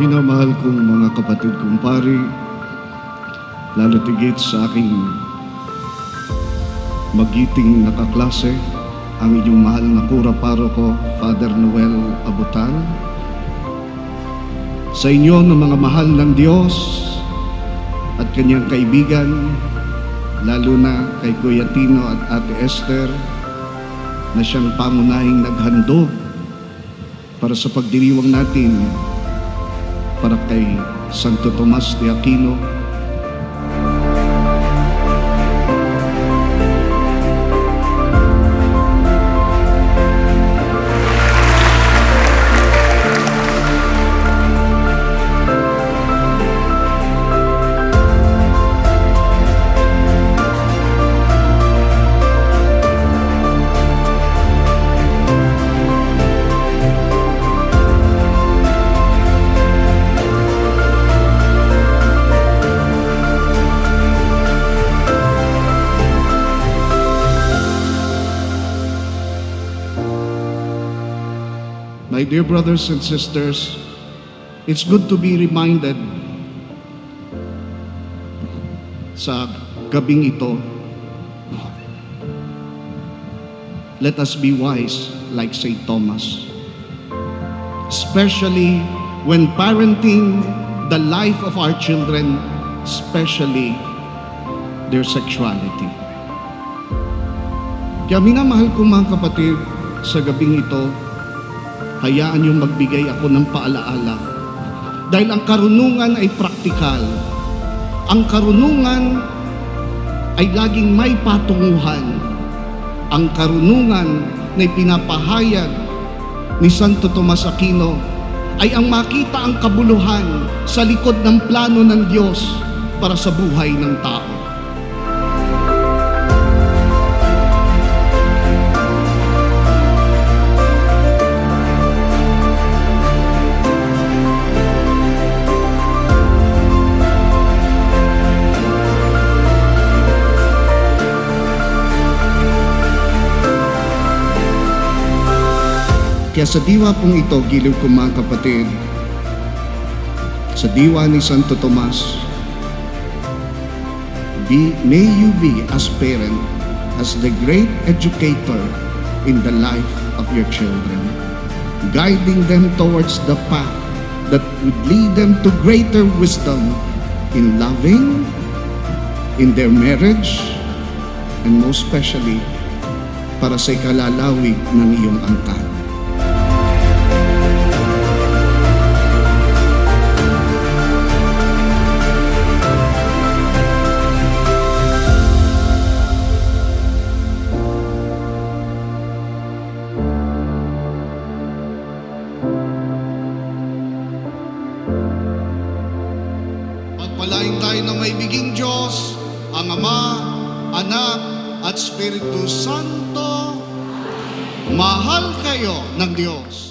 Minamahal kong mga kapatid kong pari, lalo tigit sa aking magiting nakaklase, ang inyong mahal na kura paro ko, Father Noel Abutan. Sa inyo ng mga mahal ng Diyos at kanyang kaibigan, lalo na kay Kuya Tino at Ate Esther, na siyang pangunahing naghandog para sa pagdiriwang natin para kay Santo Tomas de Aquino. My dear brothers and sisters, it's good to be reminded sa gabing ito. Let us be wise like St. Thomas. Especially when parenting the life of our children, especially their sexuality. Kaya minamahal ko mga kapatid sa gabing ito, hayaan yung magbigay ako ng paalaala. Dahil ang karunungan ay praktikal. Ang karunungan ay laging may patunguhan. Ang karunungan na pinapahayag ni Santo Tomas Aquino ay ang makita ang kabuluhan sa likod ng plano ng Diyos para sa buhay ng tao. Kaya sa diwa pong ito, giliw ko mga kapatid, sa diwa ni Santo Tomas, be, may you be as parent, as the great educator in the life of your children, guiding them towards the path that would lead them to greater wisdom in loving, in their marriage, and most especially para sa ikalalawig ng iyong angkan. Tayo ng may biging Diyos, ang Ama, Anak, at Espiritu Santo. Mahal kayo ng Diyos.